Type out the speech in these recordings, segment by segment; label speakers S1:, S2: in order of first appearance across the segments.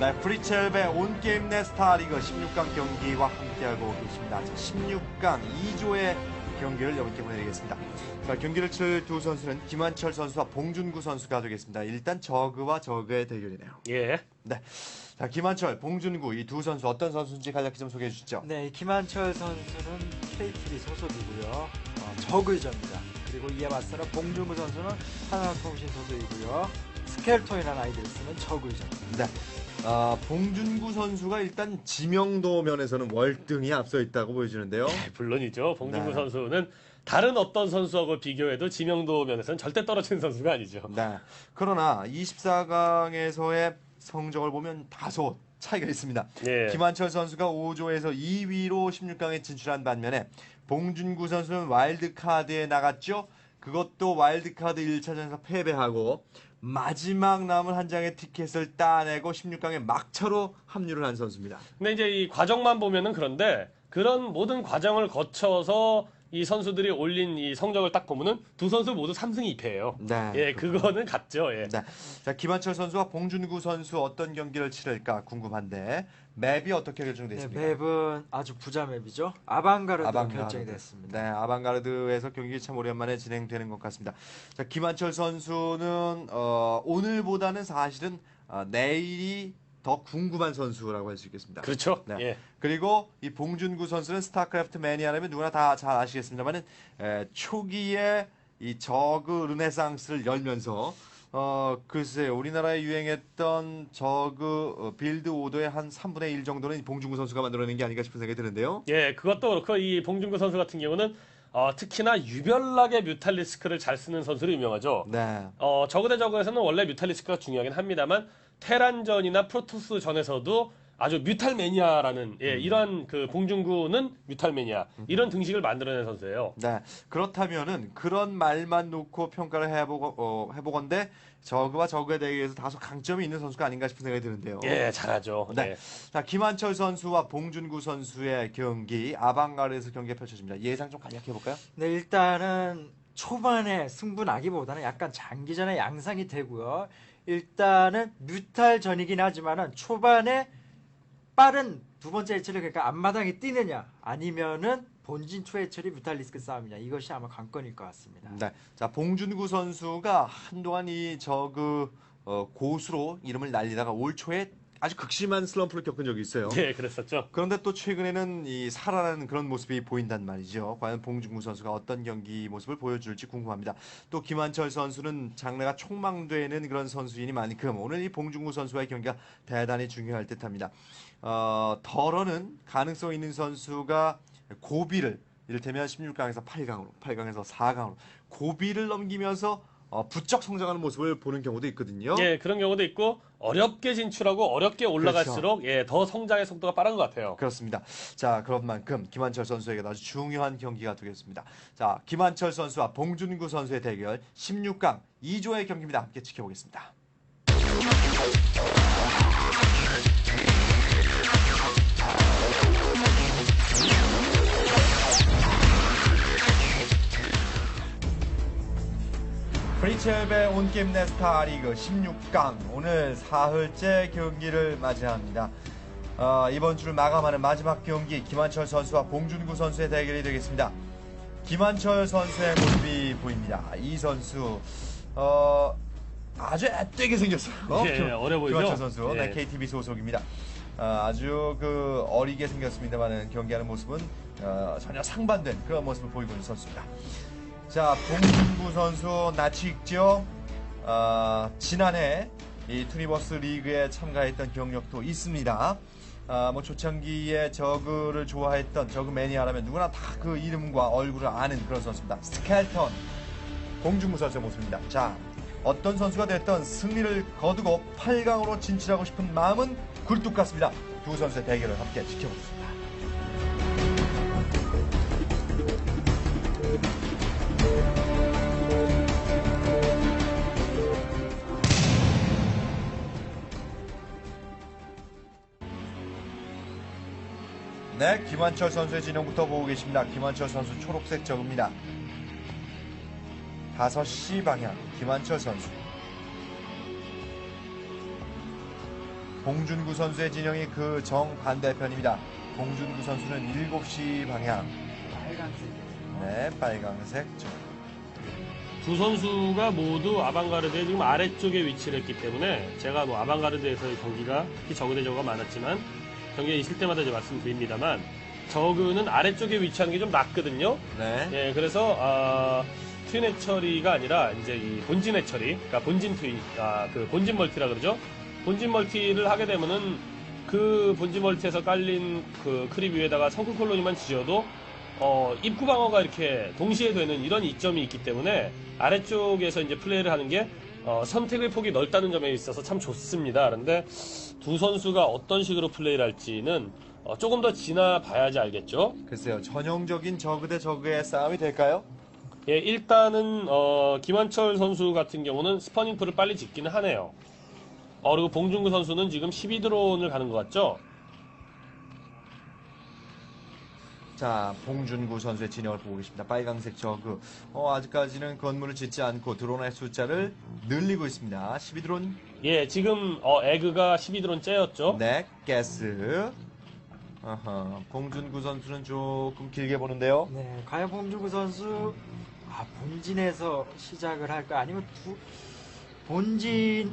S1: 네, 프리첼의 온게임 내 스타리그 16강 경기와 함께하고 계십니다. 자, 16강 2조의 경기를 여러분께 보내드리겠습니다. 자, 경기를 칠 두 선수는 김한철 선수와 봉준구 선수가 되겠습니다. 일단 저그와 저그의 대결이네요.
S2: 예.
S1: 네. 자, 김한철, 봉준구 이 두 선수 어떤 선수인지 간략히 좀 소개해 주시죠.
S3: 네, 김한철 선수는 KTV 소속이고요. 어, 저그전입니다. 그리고 이에 맞서는 봉준구 선수는 하나통신 소속이고요. 스켈톤이라는 아이디를 쓰는 저그전.
S1: 네. 아, 봉준구 선수가 일단 지명도 면에서는 월등히 앞서 있다고 보여지는데요.
S2: 네, 물론이죠. 봉준구
S1: 네.
S2: 선수는 다른 어떤 선수하고 비교해도 지명도 면에서는 절대 떨어지는 선수가 아니죠.
S1: 네. 그러나 24강에서의 성적을 보면 다소 차이가 있습니다.
S2: 예.
S1: 김한철 선수가 5조에서 2위로 16강에 진출한 반면에 봉준구 선수는 와일드카드에 나갔죠. 그것도 와일드카드 1차전에서 패배하고 마지막 남은 한 장의 티켓을 따내고 16강에 막차로 합류를 한 선수입니다.
S2: 근데 이제 이 과정만 보면은 그런데 그런 모든 과정을 거쳐서 이 선수들이 올린 이 성적을 딱 보면은 두 선수 모두 3승 2패예요.
S1: 네,
S2: 예, 그거는 같죠. 예.
S1: 네. 자, 김한철 선수와 봉준구 선수 어떤 경기를 치를까 궁금한데 맵이 어떻게
S3: 네,
S1: 결정됐습니까?
S3: 맵은 아주 부자 맵이죠. 아방가르드로
S1: 아방가르드.
S3: 결정이 됐습니다.
S1: 네, 아방가르드에서 경기 참 오랜만에 진행되는 것 같습니다. 자, 김한철 선수는 어, 오늘보다는 사실은 어, 내일이 더 궁금한 선수라고 할 수 있겠습니다.
S2: 그렇죠.
S1: 네.
S2: 예.
S1: 그리고 이 봉준구 선수는 스타크래프트 매니아라면 누구나 다 잘 아시겠습니다만은 에, 초기에 이 저그 르네상스를 열면서 어 글쎄 우리나라에 유행했던 저그 어, 빌드 오더의 한 3분의 1 정도는 이 봉준구 선수가 만들어낸 게 아닌가 싶은 생각이 드는데요.
S2: 예, 그것도 그렇고 이 봉준구 선수 같은 경우는 어, 특히나 유별나게 뮤탈리스크를 잘 쓰는 선수로 유명하죠.
S1: 네.
S2: 어, 저그 대 저그에서는 원래 뮤탈리스크가 중요하긴 합니다만 테란전이나 프로토스 전에서도 아주 뮤탈 매니아라는 예, 이런 그 봉준구는 뮤탈 매니아 이런 등식을 만들어낸 선수예요.
S1: 네. 그렇다면은 그런 말만 놓고 평가를 해보고 어, 해보건데 저그와 저그에 대해서 다소 강점이 있는 선수가 아닌가 싶은 생각이 드는데요.
S2: 예, 잘하죠.
S1: 네.
S2: 네.
S1: 자, 김한철 선수와 봉준구 선수의 경기 아방가르에서 경기가 펼쳐집니다. 예상 좀 간략히 해볼까요?
S3: 네, 일단은 초반에 승부 나기보다는 약간 장기전의 양상이 되고요. 일단은 뮤탈 전이긴 하지만은 초반에 빠른 두 번째 해처리 그러니까 앞마당에 뛰느냐 아니면은 본진 초해처리 뮤탈리스크 싸움이냐 이것이 아마 관건일 것 같습니다.
S1: 네. 자, 봉준구 선수가 한동안 이 저그 어, 고수로 이름을 날리다가 올 초에 아주 극심한 슬럼프를 겪은 적이 있어요.
S2: 예, 그랬었죠.
S1: 그런데 또 최근에는 이 살아나는 그런 모습이 보인단 말이죠. 과연 봉준구 선수가 어떤 경기 모습을 보여줄지 궁금합니다. 또 김한철 선수는 장래가 촉망되는 그런 선수이니만큼 오늘 이 봉준구 선수와의 경기가 대단히 중요할 듯합니다. 어, 덜어는 가능성 있는 선수가 고비를 이를테면 16강에서 8강으로, 8강에서 4강으로 고비를 넘기면서 어, 부쩍 성장하는 모습을 보는 경우도 있거든요.
S2: 예, 그런 경우도 있고 어렵게 진출하고 어렵게 올라갈수록 예, 더 성장의 속도가 빠른 것 같아요.
S1: 그렇습니다. 자, 그런 만큼 김한철 선수에게 아주 중요한 경기가 되겠습니다. 자, 김한철 선수와 봉준구 선수의 대결 16강 2조의 경기입니다. 함께 지켜보겠습니다. 프리첼의 온게임 네스타 리그 16강 오늘 사흘째 경기를 맞이합니다. 어, 이번 주를 마감하는 마지막 경기 김한철 선수와 봉준구 선수의 대결이 되겠습니다. 김한철 선수의 모습이 보입니다. 이 선수 어, 아주 앳되게 생겼어요.
S2: 예, 어려 보이죠?
S1: 김한철 선수 네,
S2: 예.
S1: KTV 소속입니다. 아, 아주 그 어리게 생겼습니다만은 경기하는 모습은 어, 전혀 상반된 그런 모습을 보이고 있는 선수입니다. 자, 봉준구 선수 나치 있죠? 아, 지난해 이 투니버스 리그에 참가했던 경력도 있습니다. 아, 뭐 초창기에 저그를 좋아했던 저그 매니아라면 누구나 다 그 이름과 얼굴을 아는 그런 선수입니다. 스켈턴 봉준구 선수의 모습입니다. 자, 어떤 선수가 됐던 승리를 거두고 8강으로 진출하고 싶은 마음은 굴뚝 같습니다. 두 선수의 대결을 함께 지켜보겠습 네, 김한철 선수의 진영부터 보고 계십니다. 김한철 선수 초록색 적입니다. 5시 방향 김한철 선수. 봉준구 선수의 진영이 그 정반대편입니다. 봉준구 선수는 7시 방향.
S3: 빨간색.
S1: 네, 빨강색. 저-
S2: 두 선수가 모두 아방가르드의 지금 아래쪽에 위치를 했기 때문에 제가 뭐 아방가르드에서의 경기가 특히 저그 대 저그가 많았지만 경기에 있을 때마다 이제 말씀드립니다만 저그는 아래쪽에 위치하는 게 좀 낫거든요.
S1: 네.
S2: 예, 그래서 아, 트윈 해처리가 아니라 이제 이 본진 해처리, 그러니까 본진 트윈, 아, 그 본진 멀티라 그러죠. 본진 멀티를 하게 되면은 그 본진 멀티에서 깔린 그 크립 위에다가 성큰 콜로니만 지어도 어, 입구 방어가 이렇게 동시에 되는 이런 이점이 있기 때문에 아래쪽에서 이제 플레이를 하는 게 어, 선택의 폭이 넓다는 점에 있어서 참 좋습니다. 그런데 두 선수가 어떤 식으로 플레이를 할지는 어, 조금 더 지나봐야지 알겠죠.
S1: 글쎄요, 전형적인 저그 대 저그의 싸움이 될까요?
S2: 예, 일단은 어, 김한철 선수 같은 경우는 스퍼닝풀을 빨리 짓기는 하네요. 어, 그리고 봉준구 선수는 지금 12드론을 가는 것 같죠?
S1: 자, 봉준구 선수의 진영을 보고 계십니다. 빨강색 저그. 어, 아직까지는 건물을 짓지 않고 드론의 숫자를 늘리고 있습니다. 12드론,
S2: 예, 지금 어, 에그가 12드론째였죠.
S1: 네, 가스. 아하, 봉준구 선수는 조금 길게 보는데요.
S3: 네, 과연 봉준구 선수 아, 본진에서 시작을 할까 아니면 두, 본진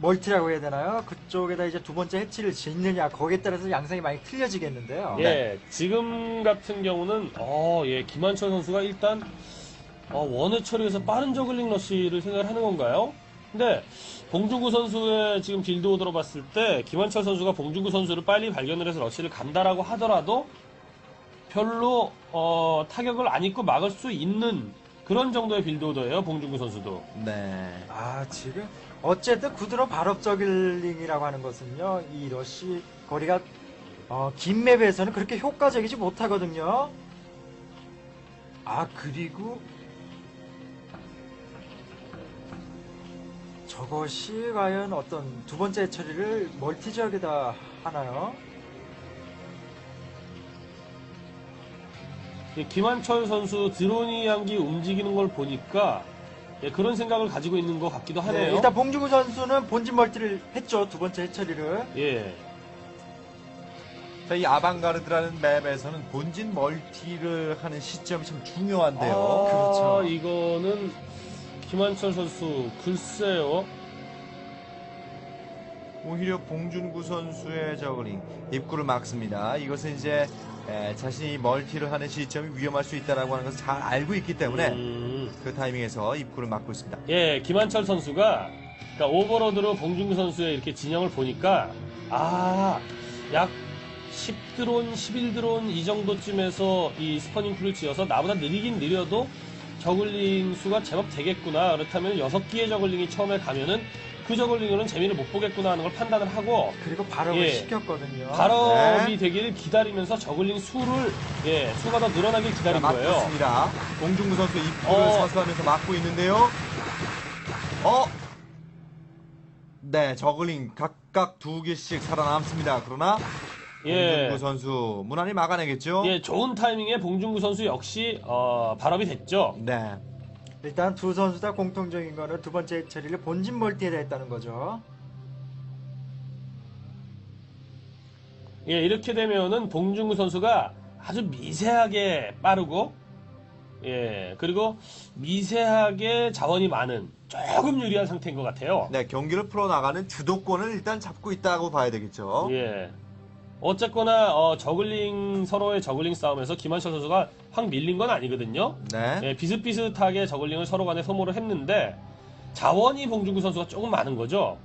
S3: 멀티라고 해야 되나요? 그쪽에다 이제 두 번째 해치를 짓느냐 거기에 따라서 양상이 많이 틀려지겠는데요.
S2: 예, 지금 같은 경우는 어, 예, 김한철 선수가 일단 어, 원회 처리에서 빠른 저글링 러시를 생각을 하는 건가요? 근데 봉준구 선수의 지금 빌드 오더로 봤을 때 김한철 선수가 봉준구 선수를 빨리 발견을 해서 러시를 간다라고 하더라도 별로 어, 타격을 안 입고 막을 수 있는 그런 정도의 빌드 오더예요. 봉준구 선수도.
S1: 네.
S3: 아 지금 어쨌든 구드러 발업 저글링이라고 하는 것은요 이 러시 거리가 어, 긴 맵에서는 그렇게 효과적이지 못하거든요. 아 그리고 저것이 과연 어떤 두 번째 처리를 멀티 지역에다 하나요?
S2: 예, 김한철 선수 드론이 향기 움직이는 걸 보니까 예, 그런 생각을 가지고 있는 것 같기도
S3: 네,
S2: 하네요.
S3: 일단 봉주구 선수는 본진 멀티를 했죠 두 번째 해처리를.
S2: 예.
S1: 자, 이 아방가르드라는 맵에서는 본진 멀티를 하는 시점이 참 중요한데요.
S2: 아,
S3: 그렇죠.
S2: 이거는 김한철 선수 글쎄요.
S1: 오히려 봉준구 선수의 저글링 입구를 막습니다. 이것은 이제 에, 자신이 멀티를 하는 시점이 위험할 수 있다라고 하는 것을 잘 알고 있기 때문에
S2: 음,
S1: 그 타이밍에서 입구를 막고 있습니다.
S2: 예, 김한철 선수가 그러니까 오버로드로 봉준구 선수의 이렇게 진영을 보니까 아, 약 10드론, 11드론 이 정도쯤에서 이 스퍼닝 풀을 지어서 나보다 느리긴 느려도 저글링 수가 제법 되겠구나. 그렇다면 6기의 저글링이 처음에 가면은 그 저글링으로는 재미를 못 보겠구나 하는 걸 판단을 하고
S3: 그리고 발업을
S2: 예.
S3: 시켰거든요.
S2: 발업이
S1: 네.
S2: 되기를 기다리면서 저글링 수를 예 수가 더 늘어나길
S1: 자,
S2: 기다린
S1: 막고
S2: 거예요.
S1: 있습니다. 봉준구 선수 입구를
S2: 어.
S1: 사수하면서 막고 있는데요. 어? 네, 저글링 각각 두 개씩 살아남습니다. 그러나
S2: 예.
S1: 봉준구 선수 무난히 막아내겠죠?
S2: 예, 좋은 타이밍에 봉준구 선수 역시 어, 발업이 됐죠.
S1: 네.
S3: 일단 두 선수 다 공통적인 거는 두 번째 처리를 본진 멀티에다 했다는 거죠.
S2: 예, 이렇게 되면은 봉준구 선수가 아주 미세하게 빠르고 예, 그리고 미세하게 자원이 많은 조금 유리한 상태인 것 같아요.
S1: 네, 경기를 풀어나가는 주도권을 일단 잡고 있다고 봐야 되겠죠.
S2: 예. 어쨌거나 어, 저글링 서로의 저글링 싸움에서 김한철 선수가 확 밀린 건 아니거든요.
S1: 네.
S2: 예, 비슷비슷하게 저글링을 서로 간에 소모를 했는데 자원이 봉준구 선수가 조금 많은 거죠.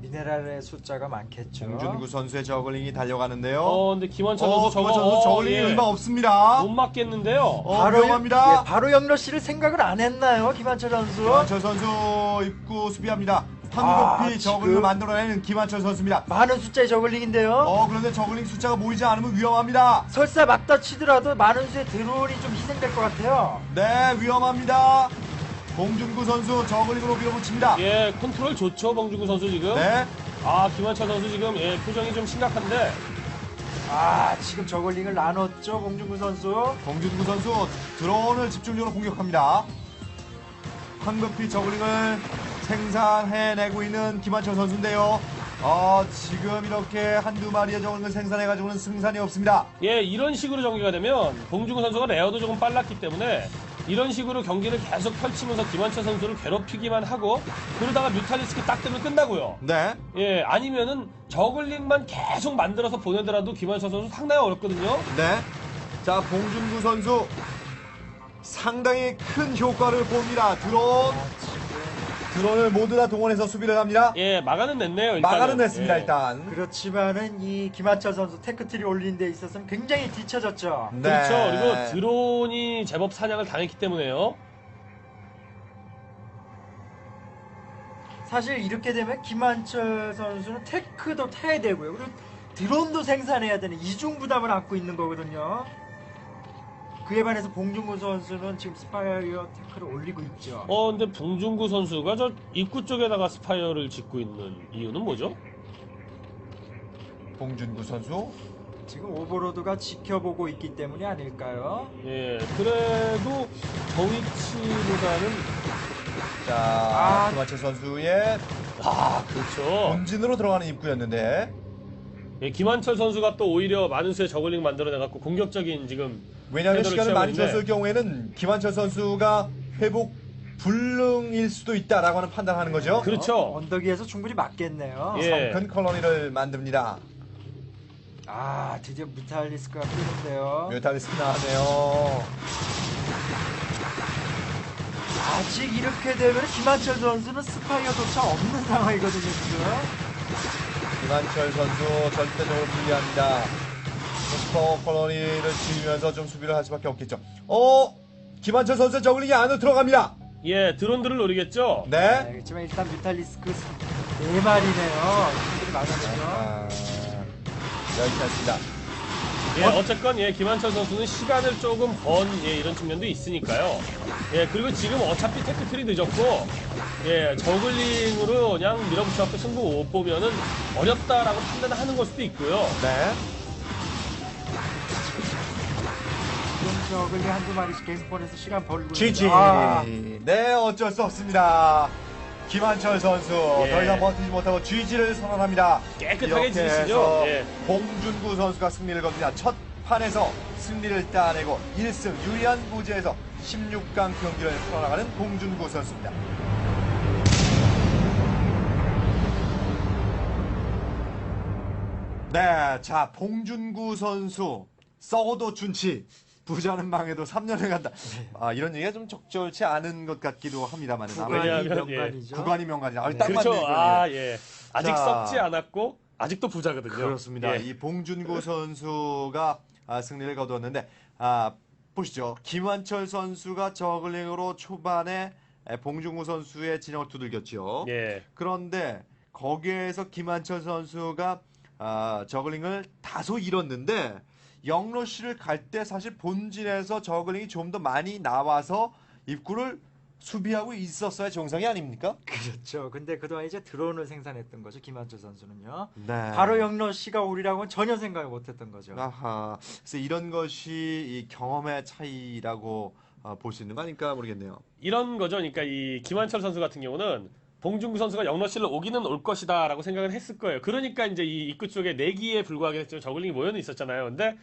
S3: 미네랄의 숫자가 많겠죠.
S1: 봉준구 선수의 저글링이 달려가는데요.
S2: 어, 근데 김한철
S1: 어,
S2: 선수 저거
S1: 김한철 선수
S2: 어,
S1: 저글링이
S2: 예,
S1: 얼마 없습니다.
S2: 못 맞겠는데요.
S1: 어, 위험합니다.
S3: 예, 바로 영러 씨를 생각을 안 했나요, 김한철 선수?
S1: 김한철 선수 입구 수비합니다.
S3: 아,
S1: 황급히
S3: 지금-
S1: 저글링을 만들어내는 김한철 선수입니다.
S3: 많은 숫자의 저글링인데요.
S1: 어, 그런데 저글링 숫자가 모이지 않으면 위험합니다.
S3: 설사 막다 치더라도 많은 수의 드론이 좀 희생될 것 같아요.
S1: 네, 위험합니다. 봉준구 선수 저글링으로 밀어붙입니다.
S2: 예, 컨트롤 좋죠, 봉준구 선수 지금.
S1: 네.
S2: 아, 김한철 선수 지금 예, 표정이 좀 심각한데.
S3: 아, 지금 저글링을 나눴죠, 봉준구 선수.
S1: 봉준구 선수 드론을 집중적으로 공격합니다. 황급히 저글링을 생산해내고 있는 김한철 선수인데요. 어, 지금 이렇게 한두 마리의 저글링을 생산해가지고는 승산이 없습니다.
S2: 예, 이런 식으로 전개가 되면 봉중근 선수가 레어도 조금 빨랐기 때문에 이런 식으로 경기를 계속 펼치면서 김한철 선수를 괴롭히기만 하고 그러다가 뮤탈리스크 딱 뜨면 끝나고요.
S1: 네.
S2: 예, 아니면은 저글링만 계속 만들어서 보내더라도 김한철 선수 상당히 어렵거든요.
S1: 네. 자, 봉준구 선수 상당히 큰 효과를 봅니다. 드론, 드론을 모두 다 동원해서 수비를 합니다.
S2: 예, 막아는 냈네요. 일단은.
S1: 막아는 냈습니다,
S2: 예.
S1: 일단.
S3: 그렇지만은 이 김한철 선수 테크트리 올리는 데 있어서는 굉장히 뒤쳐졌죠.
S1: 네.
S2: 그렇죠. 그리고 드론이 제법 사냥을 당했기 때문에요.
S3: 사실 이렇게 되면 김한철 선수는 테크도 타야 되고요. 그리고 드론도 생산해야 되는 이중 부담을 안고 있는 거거든요. 그에 반해서 봉준구 선수는 지금 스파이어 테크를 올리고 있죠.
S2: 어, 근데 봉중구 선수가 저 입구 쪽에다가 스파이어를 짓고 있는 이유는 뭐죠?
S1: 봉준구 선수.
S3: 지금 오버로드가 지켜보고 있기 때문이 아닐까요?
S2: 예, 그래도 저 위치보다는
S1: 자,
S3: 아.
S1: 김하철 선수의
S2: 아, 그렇죠.
S1: 본진으로 들어가는 입구였는데.
S2: 예, 김한철 선수가 또 오히려 많은 수의 저글링 만들어내갖고 공격적인 지금
S1: 왜냐하면 시간을 많이 줬을 경우에는 김한철 선수가 회복 불능일 수도 있다라고 하는 판단하는 거죠.
S2: 그렇죠.
S3: 어, 언덕 위에서 충분히 맞겠네요.
S2: 예.
S1: 큰 컬러니를 만듭니다.
S3: 아 드디어 무탈리스크가 뜨는데요.
S1: 뮤탈리스크 나왔네요.
S3: 아직 이렇게 되면 김한철 선수는 스파이어조차 없는 상황이거든요 지금.
S1: 김한철 선수 절대적으로 불리합니다. 스포 컬러니를 지으면서 좀 수비를 할 수밖에 없겠죠. 어, 김한철 선수 저글링이 안으로 들어갑니다.
S2: 예, 드론들을 노리겠죠.
S1: 네.
S3: 네, 그렇지만 일단 뮤탈리스크 네 마리네요. 충분히 막아내죠.
S1: 아, 여기까지입니다.
S2: 예, 어쨌건 예, 김한철 선수는 시간을 조금 번 예, 이런 측면도 있으니까요. 예, 그리고 지금 어차피 테크트리 늦었고 예, 저글링으로 그냥 밀어붙여갖고 승부 못 보면은 어렵다라고 판단하는 걸 수도 있고요.
S1: 네.
S3: 지금 저글링 한두 마리씩 계속 보내서 시간 벌고.
S1: GG.
S3: 아,
S1: 네, 어쩔 수 없습니다. 김한철 선수
S2: 예.
S1: 더 이상 버티지 못하고 GG를 선언합니다.
S2: 깨끗하게
S1: 이렇게
S2: 지으시죠.
S1: 해서
S2: 예.
S1: 봉준구 선수가 승리를 겁니다. 첫 판에서 승리를 따내고 1승 유리한 부지에서 16강 경기를 풀어나가는 봉준구 선수입니다. 네, 자 봉준구 선수 썩어도 준치 부자는 망해도 3년을 간다. 아 이런 얘기가 좀 적절치 않은 것 같기도 합니다만
S3: 구간이
S2: 왜냐하면, 예.
S3: 명간이죠.
S1: 구간이 명간이 아,
S3: 네.
S1: 딱
S2: 그렇죠.
S1: 맞네. 이거는.
S2: 아, 예. 아직
S1: 자.
S2: 썩지 않았고 아직도 부자거든요.
S1: 그렇습니다.
S2: 예.
S1: 이 봉준구 선수가 아, 승리를 거두었는데 아, 보시죠. 김한철 선수가 저글링으로 초반에 에, 봉준구 선수의 진영을 두들겼죠.
S2: 예.
S1: 그런데 거기에서 김한철 선수가 아, 저글링을 다소 잃었는데 영러쉬를 갈 때 사실 본진에서 저글링이 좀 더 많이 나와서 입구를 수비하고 있었어야 정상이 아닙니까?
S3: 그렇죠. 근데 그동안 이제 드론을 생산했던 거죠 김한철 선수는요.
S1: 네.
S3: 바로 영러 씨가 오리라고는 전혀 생각을 못했던 거죠.
S1: 아하. 그래서 이런 것이 이 경험의 차이라고 어, 볼수 있는 거 아닐까 모르겠네요.
S2: 이런 거죠. 그러니까 이 김한철 선수 같은 경우는 봉준구 선수가 영러실로 오기는 올 것이다라고 생각을 했을 거예요. 그러니까 이제 이 입구 쪽에 내기에 불과하게 했지만 저글링이 모여는 있었잖아요. 근데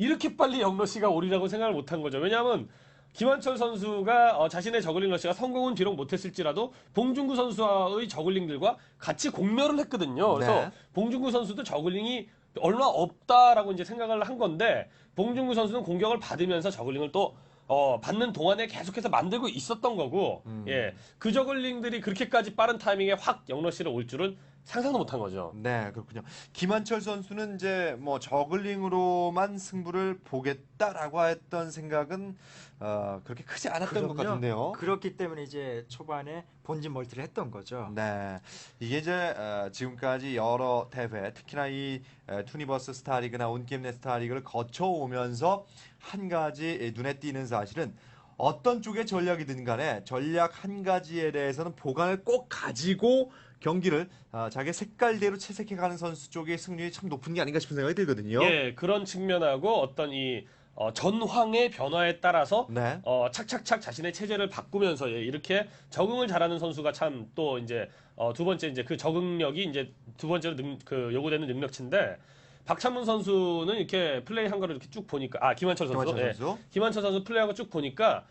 S2: 이렇게 빨리 영러시가 오리라고 생각을 못한 거죠. 왜냐하면 김한철 선수가 어, 자신의 저글링 러시가 성공은 비록 못했을지라도 봉준구 선수와의 저글링들과 같이 공멸을 했거든요. 그래서
S1: 네.
S2: 봉준구 선수도 저글링이 얼마 없다라고 이제 생각을 한 건데 봉준구 선수는 공격을 받으면서 저글링을 또 어, 받는 동안에 계속해서 만들고 있었던 거고,
S1: 음.
S2: 예. 그 저글링들이 그렇게까지 빠른 타이밍에 확 영러시를 올 줄은 상상도 못한 거죠.
S1: 네, 그렇군요. 김한철 선수는 이제 뭐 저글링으로만 승부를 보겠다라고 했던 생각은 어, 그렇게 크지 않았던 것
S3: 그럼요.
S1: 같은데요.
S3: 그렇기 때문에 이제 초반에 본진 멀티를 했던 거죠.
S1: 네, 이게 이제 어, 지금까지 여러 대회, 특히나 이 에, 투니버스 스타리그나 온게임넷 스타리그를 거쳐오면서 한 가지 눈에 띄는 사실은 어떤 쪽의 전략이든 간에 전략 한 가지에 대해서는 보관을 꼭 가지고 경기를 어, 자기 색깔대로 채색해가는 선수 쪽의 승률이 참 높은 게 아닌가 싶은 생각이 들거든요.
S2: 예, 그런 측면하고 어떤 이 어, 전황의 변화에 따라서
S1: 네.
S2: 어, 착착착 자신의 체제를 바꾸면서 예, 이렇게 적응을 잘하는 선수가 참 또 이제 어, 두 번째 이제 그 적응력이 이제 두 번째로 능, 그 요구되는 능력치인데 박찬문 선수는 이렇게 플레이 한 거를 이렇게 쭉 보니까 아 김한철 선수
S1: 김한철
S2: 예.
S1: 선수.
S2: 김한철 선수 플레이한 거 쭉 보니까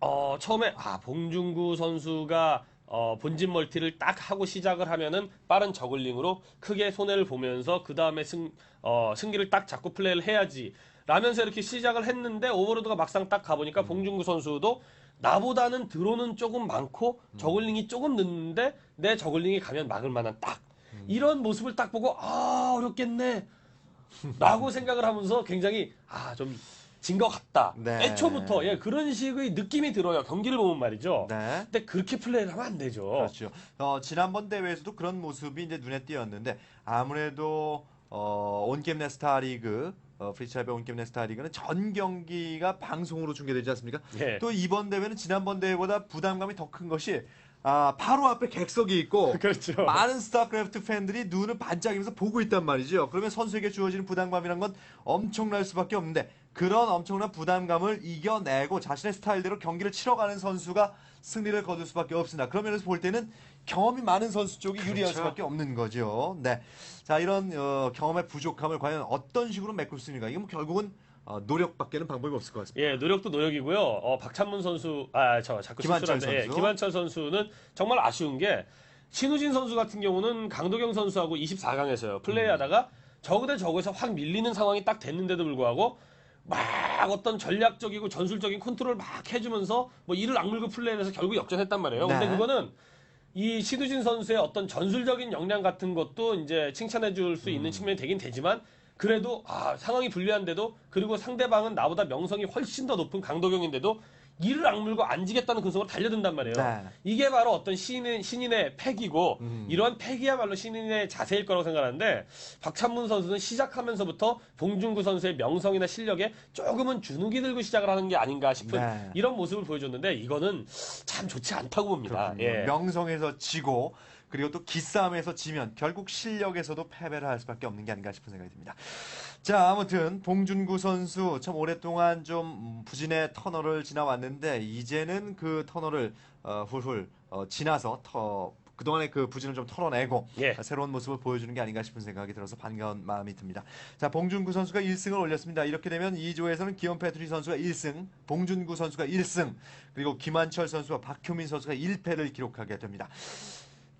S2: 어, 처음에 아 봉중구 선수가 어, 본진 멀티를 딱 하고 시작을 하면은 빠른 저글링으로 크게 손해를 보면서 그 다음에 승 어, 승기를 딱 잡고 플레이를 해야지. 라면서 이렇게 시작을 했는데 오버로드가 막상 딱 가보니까 봉중구 선수도 나보다는 드론은 조금 많고 저글링이 조금 늦는데 내 저글링이 가면 막을 만한 딱 이런 모습을 딱 보고 아 어렵겠네 라고 생각을 하면서 굉장히 아좀 진 것 같다
S1: 네.
S2: 애초부터 예 그런 식의 느낌이 들어요 경기를 보면 말이죠
S1: 네.
S2: 근데 그렇게 플레이를 하면 안 되죠
S1: 그렇죠. 어, 지난번 대회에서도 그런 모습이 이제 눈에 띄었는데 아무래도 어, 온게임 네스타 리그 어, 프리차이브 온게임 네스타 리그는 전 경기가 방송으로 중계되지 않습니까?
S2: 예.
S1: 또 이번 대회는 지난번 대회보다 부담감이 더 큰 것이 아, 바로 앞에 객석이 있고
S2: 그렇죠
S1: 많은 스타크래프트 팬들이 눈을 반짝이면서 보고 있단 말이죠. 그러면 선수에게 주어지는 부담감이란 건 엄청날 수밖에 없는데 그런 엄청난 부담감을 이겨내고 자신의 스타일대로 경기를 치러가는 선수가 승리를 거둘 수밖에 없습니다. 그런 면에서 볼 때는 경험이 많은 선수 쪽이 유리할
S3: 그렇죠.
S1: 수밖에 없는 거죠. 네. 자, 이런 어, 경험의 부족함을 과연 어떤 식으로 메꿀 수 있는가? 이게 뭐 결국은 어, 노력밖에는 방법이 없을 것 같습니다.
S2: 예, 노력도 노력이고요. 어, 박찬문 선수, 아, 저 자꾸
S1: 김한철
S2: 예,
S1: 선수.
S2: 김한철 선수는 정말 아쉬운 게 신우진 선수 같은 경우는 강도경 선수하고 24강에서요 플레이하다가 저그 대 저그에서 확 밀리는 상황이 딱 됐는데도 불구하고 막 어떤 전략적이고 전술적인 컨트롤 막 해주면서 뭐 이를 악물고 플레이해서 결국 역전했단 말이에요. 근데
S1: 네.
S2: 그거는 이 신우진 선수의 어떤 전술적인 역량 같은 것도 이제 칭찬해 줄수
S1: 음.
S2: 있는 측면이 되긴 되지만 그래도 아 상황이 불리한데도 그리고 상대방은 나보다 명성이 훨씬 더 높은 강도경인데도 이를 악물고 앉으겠다는 근성으로 달려든단 말이에요.
S1: 네.
S2: 이게 바로 어떤 신인, 신인의 패기고
S1: 음.
S2: 이러한 패기야말로 신인의 자세일 거라고 생각하는데 박찬문 선수는 시작하면서부터 봉준구 선수의 명성이나 실력에 조금은 주눅이 들고 시작을 하는 게 아닌가 싶은
S1: 네.
S2: 이런 모습을 보여줬는데 이거는 참 좋지 않다고 봅니다. 예.
S1: 명성에서 지고 그리고 또 기싸움에서 지면 결국 실력에서도 패배를 할 수밖에 없는 게 아닌가 싶은 생각이 듭니다. 자 아무튼 봉준구 선수 참 오랫동안 좀 음, 부진의 터널을 지나왔는데 이제는 그 터널을 어, 훌훌 어, 지나서 터, 그동안의 그 부진을 좀 털어내고
S2: 예.
S1: 새로운 모습을 보여주는 게 아닌가 싶은 생각이 들어서 반가운 마음이 듭니다. 자, 봉준구 선수가 1승을 올렸습니다. 이렇게 되면 2조에서는 기욤 패트리 선수가 1승, 봉준구 선수가 1승, 그리고 김한철 선수와 박효민 선수가 1패를 기록하게 됩니다.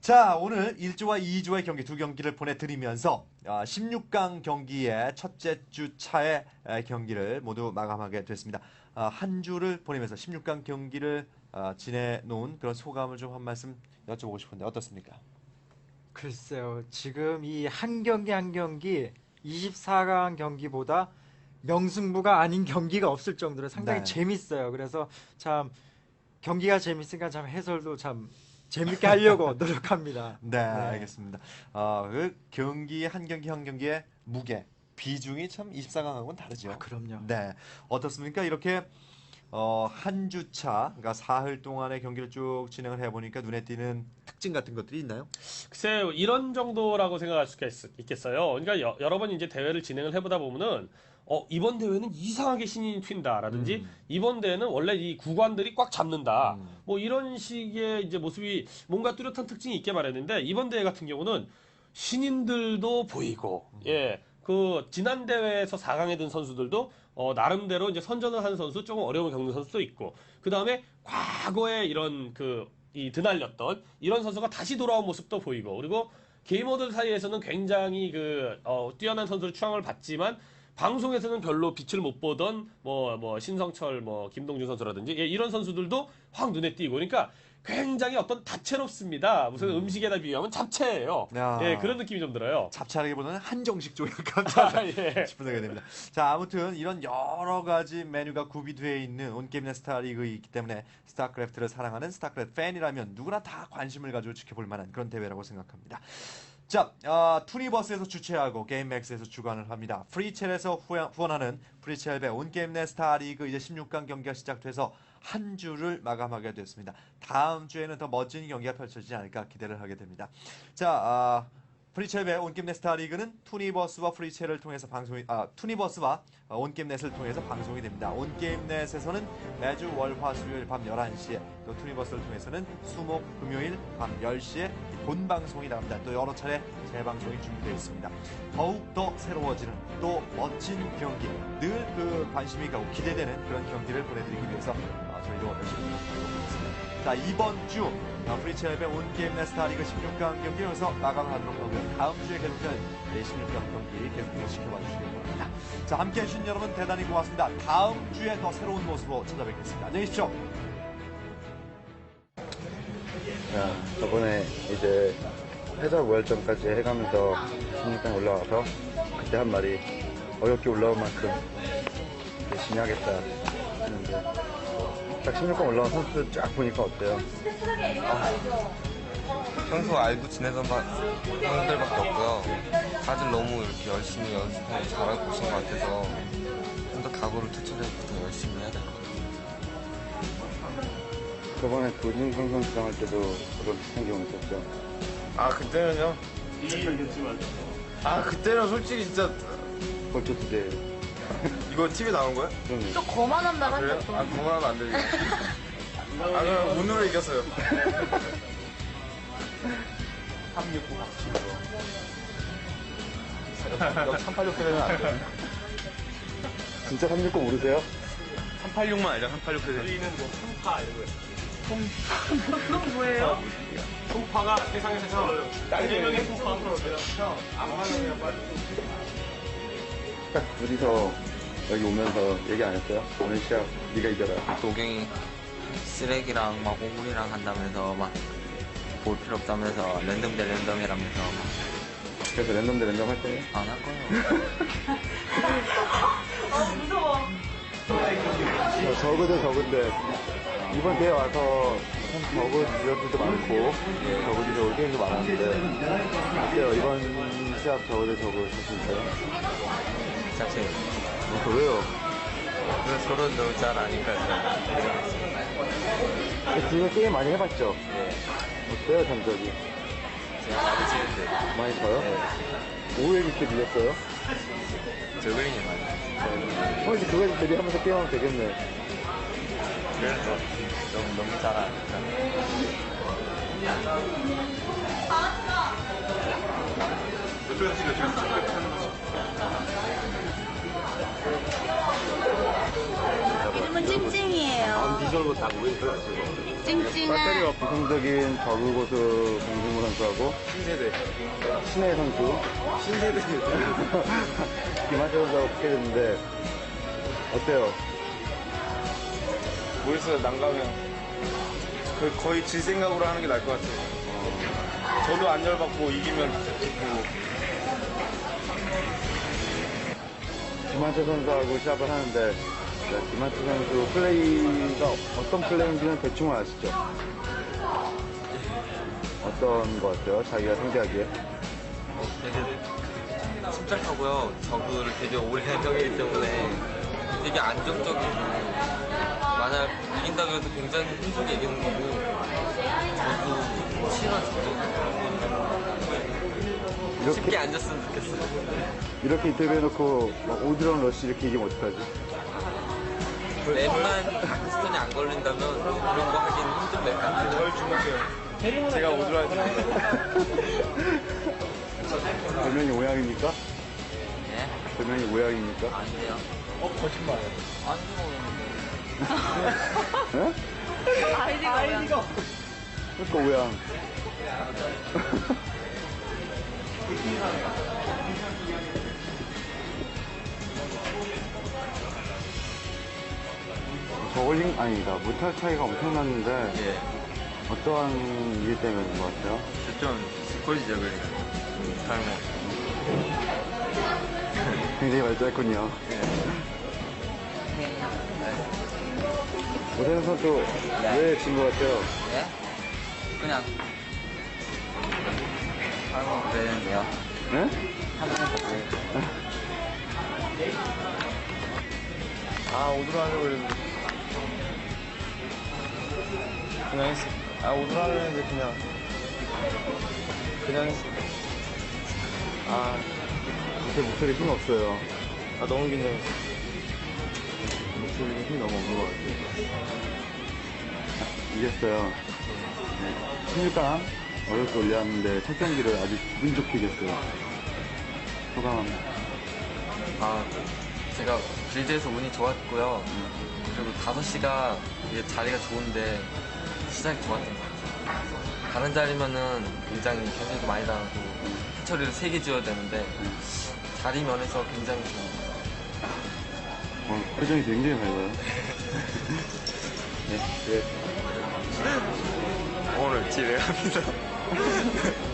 S1: 자, 오늘 1조와 2조의 경기 두 경기를 보내드리면서 아, 16강 경기의 첫째 주 차의 에, 경기를 모두 마감하게 됐습니다. 아, 한 주를 보내면서 16강 경기를 아, 지내놓은 그런 소감을 좀 한 말씀 여쭤보고 싶은데 어떻습니까?
S3: 글쎄요. 지금 이 한 경기 한 경기 24강 경기보다 명승부가 아닌 경기가 없을 정도로 상당히
S1: 네.
S3: 재밌어요. 그래서 참 경기가 재밌으니까 참 해설도 참 재밌게 하려고 노력합니다.
S1: 네, 알겠습니다. 아, 그 경기 한 경기 한 경기의 무게 비중이 참 24강하고는 다르죠.
S3: 아, 그럼요.
S1: 네, 어떻습니까? 이렇게 어, 한 주차, 그러니까 사흘 동안의 경기를 쭉 진행을 해보니까 눈에 띄는 특징 같은 것들이 있나요?
S2: 글쎄 이런 정도라고 생각할 수가 있, 있겠어요. 그러니까 여, 여러 번 이제 대회를 진행을 해보다 보면은 어 이번 대회는 이상하게 신인이 튄다라든지
S1: 음.
S2: 이번 대회는 원래 이 구관들이 꽉 잡는다.
S1: 음.
S2: 뭐 이런 식의 이제 모습이 뭔가 뚜렷한 특징이 있게 마련인데 이번 대회 같은 경우는 신인들도 보이고
S1: 음.
S2: 예. 그 지난 대회에서 4강에 든 선수들도 어 나름대로 이제 선전을 한 선수 조금 어려움을 겪는 선수도 있고 그 다음에 과거에 이런 그 이 드날렸던 이런 선수가 다시 돌아온 모습도 보이고 그리고 게이머들 사이에서는 굉장히 그 어, 뛰어난 선수를 추앙을 받지만 방송에서는 별로 빛을 못 보던 뭐 뭐 신성철 뭐 김동준 선수라든지 예, 이런 선수들도 확 눈에 띄고 그러니까 굉장히 어떤 다채롭습니다. 무슨 음. 식에다 비유하면 잡채예요.
S1: 야.
S2: 예, 그런 느낌이 좀 들어요.
S1: 잡차라기보다는 한정식 쪽에
S2: 아,
S1: 가깝다
S2: 예.
S1: 싶은 생각이 듭니다. 자, 아무튼 이런 여러 가지 메뉴가 구비되어 있는 온게임의 스타 리그이기 때문에 스타크래프트를 사랑하는 스타크래프트 팬이라면 누구나 다 관심을 가지고 지켜볼 만한 그런 대회라고 생각합니다. 자, 어, 투니버스에서 주최하고 게임맥스에서 주관을 합니다. 프리첼에서 후원- 후원하는 프리첼배 온게임 내 스타 리그 이제 16강 경기가 시작돼서 한 주를 마감하게 됐습니다. 다음 주에는 더 멋진 경기가 펼쳐지지 않을까 기대를 하게 됩니다. 자, 아, 프리첼의 온게임넷 스타리그는 투니버스와 프리첼을 통해서 방송이 아 투니버스와 어, 온게임넷을 통해서 방송이 됩니다. 온게임넷에서는 매주 월화 수요일 밤 11시에 또 투니버스를 통해서는 수목 금요일 밤 10시에 본 방송이 나갑니다. 또 여러 차례 재방송이 준비되어 있습니다. 더욱 더 새로워지는 또 멋진 경기 늘 그 관심이 가고 기대되는 그런 경기를 보내드리기 위해서 어, 저희도 열심히 있습니다. 자 이번 주 어, 프리첼의 온게임넷 스타리그 16강 경기 여기서 마감을 하도록 하고요. 다음 주에 계속될 16강 경기 계속해서 지켜봐 주시기 바랍니다. 자 함께 해주신 여러분 대단히 고맙습니다. 다음 주에 더 새로운 모습으로 찾아뵙겠습니다. 안녕히 계십시오.
S4: 야, 저번에 이제 해설 무혈점까지 해가면서 16강 올라와서 그때 한 말이 어렵게 올라온 만큼 열심히 하겠다 했는데 딱 16강 올라온 선수들 쫙 보니까 어때요?
S5: 평소 알고 지내던 바- 형들밖에 없고요. 다들 너무 이렇게 열심히 연습하고 잘하고 오신 것 같아서 좀 더 각오를 투철해서 더 열심히 해야 될 것 같아요.
S4: 저번에 도진성 선수랑 할 때도 그런 비슷한 경우 있었죠.
S6: 아 그때는요? 아 그때는 솔직히 진짜
S4: 벌써 두대
S6: 이거 TV 나온 거야?
S4: 그럼
S7: 또 거만한다고
S6: 그래요?
S7: 한다 또.
S6: 아 그만하면 안 되지 아 그럼 오늘로 이겼어요
S1: 369 박치고
S6: 너386 세대는 안 돼.
S4: 진짜 360 모르세요?
S6: 386만 알자 386 세대
S7: 그건 뭐예요?
S4: 딱 둘이서 여기 오면서 얘기 안 했어요? 오늘 시합 네가 이겨라.
S5: 도경이 쓰레기랑 막 오물이랑 한다면서 막 볼 필요 없다면서 랜덤 대 랜덤이라면서
S4: 그래서 랜덤 대 랜덤 할 때.
S5: 안할 거예요.
S7: 아 무서워.
S4: 어, 적어도 적은데 이번 대회 와서 참 적은 유저들도 많고 적은 적은 게임도 많았는데 어때요? 이번 시합 적어도 적을 자신 있어요?
S5: 자체
S4: 어, 왜요?
S5: 서로 너무 잘 아니까
S4: 지금 게임 많이 해봤죠? 어때요 전적이?
S5: 제가 많이 치는데
S4: 많이 져요? 5회 이렇게 밀렸어요?
S5: 저글링이 많이
S4: 어 이제 그거 대비하면서 게임하면 되겠네
S5: 그래서 너무 너무 잘 아니까
S7: 이름은 찡찡이에요. 찡찡아.
S4: 배터리가 부정적인 저그 고수 공중무 선수하고
S6: 신세대.
S4: 신혜 선수.
S6: 신세대.
S4: 김한재 선수하고 붙게 됐는데 어때요?
S6: 모르겠어요 난감해요. 그 거의 질 생각으로 하는 게 나을 것 같아요. 저도 안 열받고 이기면 기쁘고
S4: 김한태 선수하고 시합을 하는데 네, 김한태 선수 플레이가 어떤 플레이인지는 대충 아시죠? 어떤 것 같아요? 자기가 상대하기에
S5: 되게 침착하고요. 저그를 되게 오래 한 적이기 때문에 되게 안정적이고 만약 이긴다고 해도 굉장히 힘들게 이기는 거고 저도 치열한 접전 쉽게
S4: 이렇게
S5: 앉았으면 좋겠어요.
S4: 이렇게 인터뷰해놓고 막 오드런 러쉬 이렇게 얘기하면 어떡하지?
S5: 랩만 스턴이 안 걸린다면 그런 거 하긴 힘든 맵 같아요.
S6: 절 주목해요 제가 오드라
S4: 별명이 오양입니까?
S5: 예?
S4: 별명이 오양입니까?
S5: 아니에요.
S6: 어 거짓말
S5: 안 먹었는데.
S4: 예?
S7: 아이디가 뭐야?
S4: 그러니까 오양 저글링 아니다 무탈 차이가 엄청 났는데
S5: 예.
S4: 어떠한 이유 때문인 것 같아요?
S5: 좀 스콜지 저글링. 잘못.
S4: 굉장히 말짧군요. 오세훈 선수 왜진 것 같아요?
S5: 예? 그냥 하면 되는데요.
S4: 네?
S5: 되는데.
S6: 아 오드라 하려고 그랬는데 그냥 했어 아 오드라 하려고 했는데 그냥 그냥 했어 아,
S4: 제 목소리 힘 없어요.
S6: 아 너무 긴장했어.
S4: 목소리에 힘이 너무 없는 것 같아요. 이겼어요. 네. 16강 어렵게 올렸는데 첫 경기를 아주 기분 좋게 이겼어요. 소감합니다.
S5: 아, 제가 빌드에서 운이 좋았고요. 그리고 5시가 이게 자리가 좋은데 시작이 좋았던 것 같아요. 다른 자리면은 굉장히 견제도 많이 당하고 해처리를 3개 지어야 되는데 자리 면에서 굉장히 좋은 것 같아요.
S4: 어, 표정이 굉장히 밝아요. 네, 네.
S5: 오늘 집에 갑니다. ハハハハ!